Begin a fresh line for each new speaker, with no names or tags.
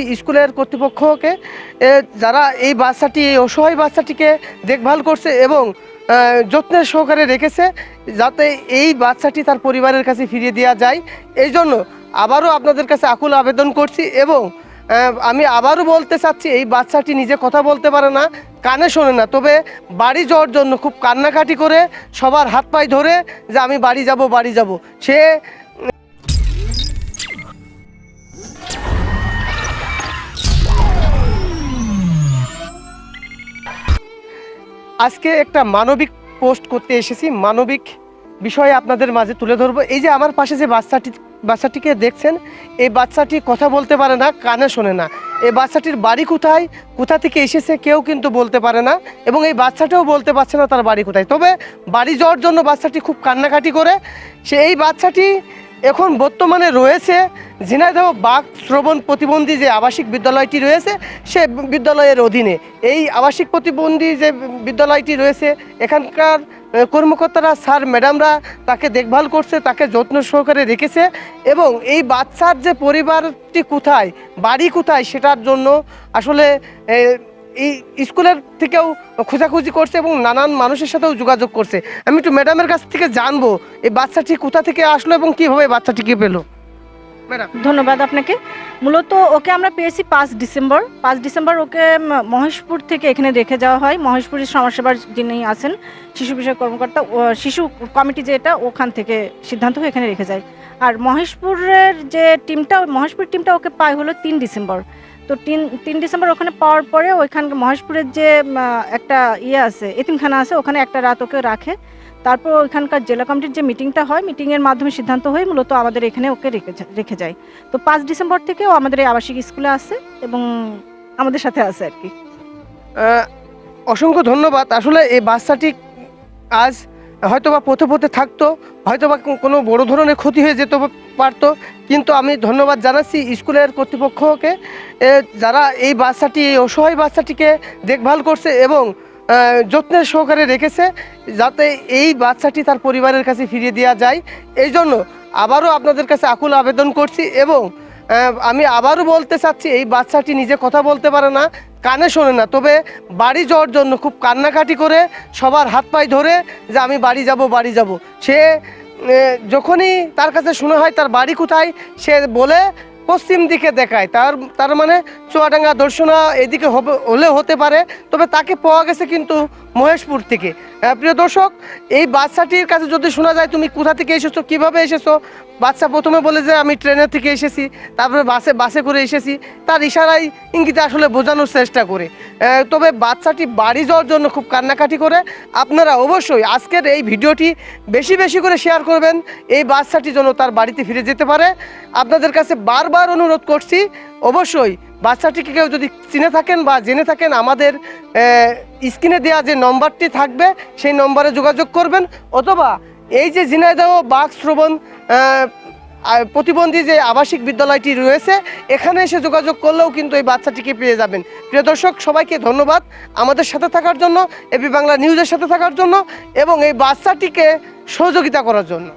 স্কুলের কর্তৃপক্ষকে যারা এই বাচ্চাটি, এই অসহায় বাচ্চাটিকে দেখভাল করছে এবং যত্নের সহকারে রেখেছে, যাতে এই বাচ্চাটি তার পরিবারের কাছে ফিরিয়ে দেওয়া যায়। এই জন্য আবারও আপনাদের কাছে আকুল আবেদন করছি এবং আমি আবারও বলতে চাচ্ছি, এই বাচ্চাটি নিজে কথা বলতে পারে না, কানে শোনে না। তবে বাড়ি যাওয়ার জন্য খুব কান্নাকাটি করে সবার হাত পায়ে ধরে যে আমি বাড়ি যাব বাড়ি যাব। সে আজকে একটা মানবিক পোস্ট করতে এসেছি। মানবিক বিষয়ে আপনাদের মাঝে তুলে ধরবো। এই যে আমার পাশে যে বাচ্চাটি, বাচ্চাটিকে দেখছেন, এই বাচ্চাটি কথা বলতে পারে না, কানে শোনে না। এই বাচ্চাটির বাড়ি কোথায়, কোথা থেকে এসেছে কেউ কিন্তু বলতে পারে না এবং এই বাচ্চাটাও বলতে পারছে না তার বাড়ি কোথায়। তবে বাড়ি যাওয়ার জন্য বাচ্চাটি খুব কান্নাকাটি করে। সে, এই বাচ্চাটি এখন বর্তমানে রয়েছে ঝিনাইদহ বাঘ শ্রবণ প্রতিবন্ধী যে আবাসিক বিদ্যালয়টি রয়েছে, সে বিদ্যালয়ের অধীনে। এই আবাসিক প্রতিবন্ধী যে বিদ্যালয়টি রয়েছে, এখানকার কর্মকর্তারা, স্যার, ম্যাডামরা তাকে দেখভাল করছে, তাকে যত্ন সহকারে রেখেছে এবং এই বাচ্চার যে পরিবারটি কোথায়, বাড়ি কোথায় সেটার জন্য আসলে এই স্কুলের থেকেও খোঁজাখুঁজি করছে এবং নানান মানুষের সাথেও যোগাযোগ করছে। আমি একটু ম্যাডামের কাছ থেকে জানব, এই বাচ্চাটি কোথা থেকে আসলো এবং কীভাবে বাচ্চাটিকে পেল?
ধন্যবাদ আপনাকে। মূলত ওকে আমরা পেয়েছি পাঁচ ডিসেম্বর। পাঁচ ডিসেম্বর ওকে মহেশপুর থেকে এখানে রেখে যাওয়া হয়। মহেশপুরের সমাজসেবার যিনি আছেন, শিশু বিষয়ক কর্মকর্তা শিশু কমিটি যেটা, ওখান থেকে সিদ্ধান্ত হয়ে এখানে রেখে যায়। আর মহেশপুরের যে টিমটা, মহেশপুর টিমটা ওকে পায় হলো তিন ডিসেম্বর। তো তিন তিন ডিসেম্বর ওখানে পাওয়ার পরে ওইখান মহেশপুরের যে একটা ইয়ে আছে, এতিমখানা আছে, ওখানে একটা রাত ওকে রাখে। তারপর ওইখানকার জেলা কমিটির যে মিটিংটা হয়, মিটিংয়ের মাধ্যমে সিদ্ধান্ত হয়ে মূলত আমাদের এখানে ওকে রেখে রেখে যায়। তো পাঁচ ডিসেম্বর থেকে ও আমাদের এই আবাসিক স্কুলে আসে এবং আমাদের সাথে আছে আর কি।
অসংখ্য ধন্যবাদ। আসলে এই বাচ্চাটি আজ হয়তোবা পথে পথে থাকতো, হয়তোবা কো- কোনো বড় ধরনের ক্ষতি হয়ে যেতে পারতো। কিন্তু আমি ধন্যবাদ জানাচ্ছি স্কুলের কর্তৃপক্ষকে যারা এই বাচ্চাটি, এই অসহায় বাচ্চাটিকে দেখভাল করছে এবং যত্নের সহকারে রেখেছে, যাতে এই বাচ্চাটি তার পরিবারের কাছে ফিরিয়ে দেওয়া যায়। এই জন্য আবারও আপনাদের কাছে আকুল আবেদন করছি এবং আমি আবারও বলতে চাচ্ছি, এই বাচ্চাটি নিজে কথা বলতে পারে না, কানে শোনে না। তবে বাড়ি যাওয়ার জন্য খুব কান্নাকাটি করে সবার হাত পায়ে ধরে যে আমি বাড়ি যাব বাড়ি যাব। সে যখনই তার কাছে শোনা হয়, তার বাড়ি কোথায়, সে বলে পশ্চিম দিকে দেখায়। তার তার মানে চুয়াডাঙ্গা দর্শনা এদিকে হবে, হলেও হতে পারে, তবে তাকে পাওয়া গেছে কিন্তু মহেশপুর থেকে। প্রিয় দর্শক, এই বাচ্চাটির কাছে যদি শোনা যায়, তুমি কোথা থেকে এসেছ, কীভাবে এসেছ? বাচ্চা প্রথমে বলে যে, আমি ট্রেনের থেকে এসেছি, তারপরে বাসে বাসে করে এসেছি। তার ইশারায় ইঙ্গিতে আসলে বোঝানোর চেষ্টা করে। তবে বাচ্চাটি বাড়ি যাওয়ার জন্য খুব কান্নাকাটি করে। আপনারা অবশ্যই আজকের এই ভিডিওটি বেশি বেশি করে শেয়ার করবেন। এই বাচ্চাটি যেন তার বাড়িতে ফিরে যেতে পারে। আপনাদের কাছে বারবার অনুরোধ করছি, অবশ্যই বাচ্চাটিকে কেউ যদি চিনে থাকেন বা জেনে থাকেন আমাদের স্ক্রিনে দেওয়া যে নম্বরটি থাকবে, সেই নম্বরে যোগাযোগ করবেন। অথবা এই যে ঝিনাইদহ বাঘ শ্রবণ প্রতিবন্ধী যে আবাসিক বিদ্যালয়টি রয়েছে, এখানে এসে যোগাযোগ করলেও কিন্তু এই বাচ্চাটিকে পেয়ে যাবেন। প্রিয় দর্শক, সবাইকে ধন্যবাদ আমাদের সাথে থাকার জন্য এবি বাংলা নিউজের সাথে থাকার জন্য এবং এই বাচ্চাটিকে সহযোগিতা করার জন্য।